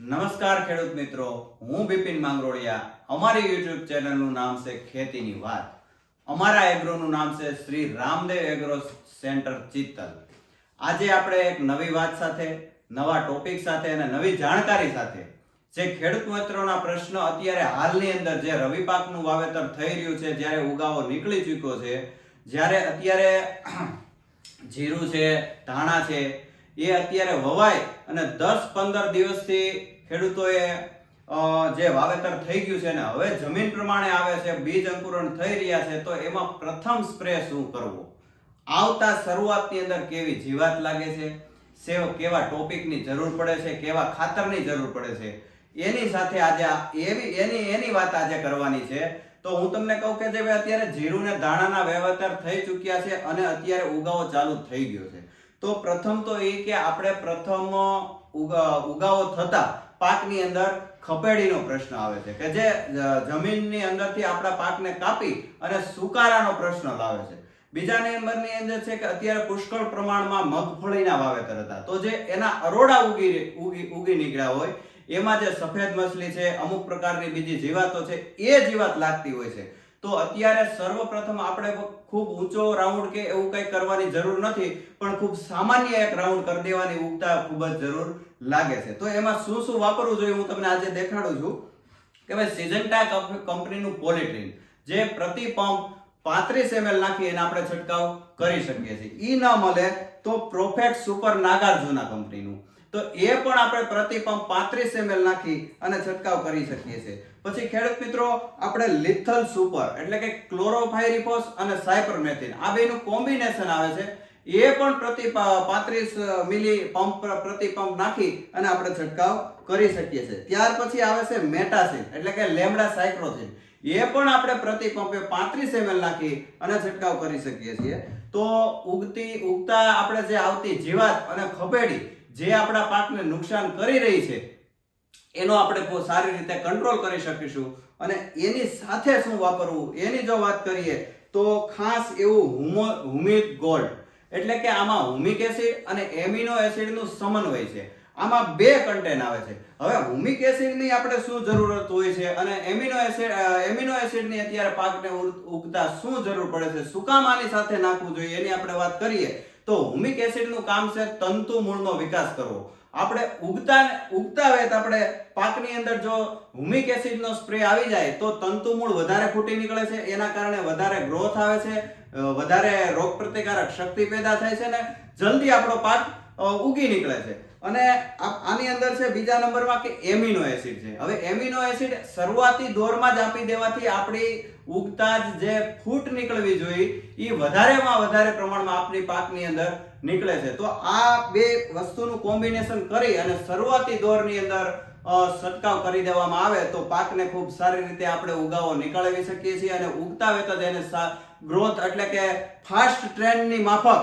નમસ્કાર ખેડૂત મિત્રો, હું બિપિન માંગરોળિયા. અમારી યુટ્યુબ ચેનલનું નામ છે ખેતીની વાત. અમારા એગ્રોનું નામ છે શ્રી રામદેવ એગ્રો સેન્ટર ચિત્તલ. આજે આપણે એક નવી વાત સાથે, નવા ટોપિક સાથે અને નવી જાણકારી સાથે જે ખેડૂત મિત્રોના પ્રશ્ન અત્યારે હાલની અંદર જે રવિ પાકનું વાવેતર થઈ રહ્યું છે, જ્યારે ઉગાવો નીકળી ચૂક્યો છે, જ્યારે અત્યારે જીરું છે, ધાણા છે એ અત્યારે વવાય અને દસ પંદર દિવસથી ખેડૂતોએ જે વાવેતર થઈ ગયું છે ને હવે જમીન પ્રમાણે આવે છે, બીજ અંકુરણ થઈ રહ્યા છે, તો એમાં પ્રથમ સ્પ્રે શું કરવો? આવતા શરૂઆતની અંદર કેવી જીવાત લાગે છે? સેવ કેવા ટોપિકની જરૂર પડે છે? કેવા ખાતરની જરૂર પડે છે? એની સાથે આજે એવી, એની એની વાત આજે કરવાની છે. તો હું તમને કહું કે જે અત્યારે જીરું ને દાણાના વાવેતર થઈ ચૂક્યા છે અને અત્યારે ઉગાવો ચાલુ થઈ ગયો છે. તો પ્રથમ તો એ કે આપણે પ્રથમ ઉગાવો થતા પાકની અંદર ખપેડીનો પ્રશ્ન આવે છે કે જે જમીનની અંદરથી આપણા પાકને કાપી અને સુકારાનો પ્રશ્ન લાવે છે. બીજા નંબરની અંદર છે કે અત્યારે પુષ્કળ પ્રમાણમાં મગફળીના વાવેતર હતા. તો જે એના અરોડા ઉગી ઉગી ઉગી નીકળ્યા હોય, એમાં જે સફેદ મછલી છે, અમુક પ્રકારની બીજી જીવાતો છે, એ જીવાત લાગતી હોય છે. તો અત્યારે સર્વપ્રથમ આપણે ખૂબ ઊંચો રાઉન્ડ કે એવું કંઈ કરવાની જરૂર નથી, પણ ખૂબ સામાન્ય એક રાઉન્ડ કરી દેવાની ઉગતા ખૂબ જ જરૂર લાગે છે. તો એમાં શું શું વાપરવું જોઈએ હું તમને આજે દેખાડું છું કે ભાઈ સિઝન્ટા કંપનીનું પોલિટ્રીન જે પ્રતિ પંપ પાંત્રીસ એમએલ નાખી એને આપણે છંટકાવ કરી શકીએ છીએ. ઈ ન મળે તો પ્રોફેક્ટ સુપર નાગાર્જુના કંપનીનું. તો એ પણ આપણે પ્રતિ પંપ પાંત્રીસ એમએલ નાખી અને છંટકાવ કરી શકીએ છીએ. પછી ખેડૂત મિત્રો, આપણે લિથલ સુપર એટલે કે ક્લોરોફાયરિફોસ અને સાયપરમેથિન. આ બેનું કોમ્બિનેશન આવે છે. એ પણ પ્રતિ પાંત્રીસ મિલી પંપ પ્ર- પ્રતિ પંપ નાખી અને આપણે છંટકાવ કરી શકીએ છીએ. ત્યાર પછી આવે છે મેટાસિન એટલે કે લેમડા સાયક્રોસિન. એ પણ આપણે પ્રતિ પંપે પાંત્રીસ એમએલ નાખી અને છંટકાવ કરી શકીએ છીએ. તો ઉગતી, ઉગતા આપણે જે આવતી જીવાત અને ખપેડી જે આપણા પાકને નુકસાન કરી રહી છે, એનો આપણે સારી રીતે કંટ્રોલ કરી શકીશું. અને એની સાથે શું વાપરવું? એની જો વાત કરીએ, તો ખાસ એવું હુમો, હુમિક ગોલ્ડ એટલે કે આમાં હુમિક એસિડ અને એમિનો એસિડનું સમન્વય છે. આમાં બે કન્ટેન આવે છે. હવે હુમિક એસિડની આપણે શું જરૂરત હોય છે અને એમિનો એસિડ એમિનો એસિડની અત્યારે પાકને ઉગતા શું જરૂર પડે છે? શું કામ આની સાથે નાખવું જોઈએ? એની આપણે વાત કરીએ. તો હુમિક એસિડનું કામ છે તંતુ મૂળનો વિકાસ કરવો. આપણે ઉગતા ઉગતા વેત આપણે પાકની અંદર જો હુમિક એસિડનો સ્પ્રે આવી જાય તો તંતુ મૂળ વધારે ફૂટી નીકળે છે. એના કારણે વધારે ગ્રોથ આવે છે. વધારે રોગ પ્રતિકારક શક્તિ પેદા થાય છે ને જલ્દી આપણો પાક ઉગી નીકળે છે. અને આની અંદર છે બીજા નંબરમાં કે એમિનો એસિડ છે. હવે એમિનો એસિડ શરૂઆતી દોરમાં જ આપી દેવાથી આપણી ઉગતા જ જે ફૂટ નીકળવી જોઈએ એ વધારેમાં વધારે પ્રમાણમાં આપણી પાકની અંદર નીકળે છે. તો આ બે વસ્તુનું કોમ્બિનેશન કરી અને શરૂઆતી દોરની અંદર છંટકાવ કરી દેવામાં આવે તો પાકને ખૂબ સારી રીતે આપણે ઉગાવો નીકળવી શકીએ છીએ અને ઉગતા વેતા એને ગ્રોથ એટલે કે ફાસ્ટ ટ્રેન્ડની માફક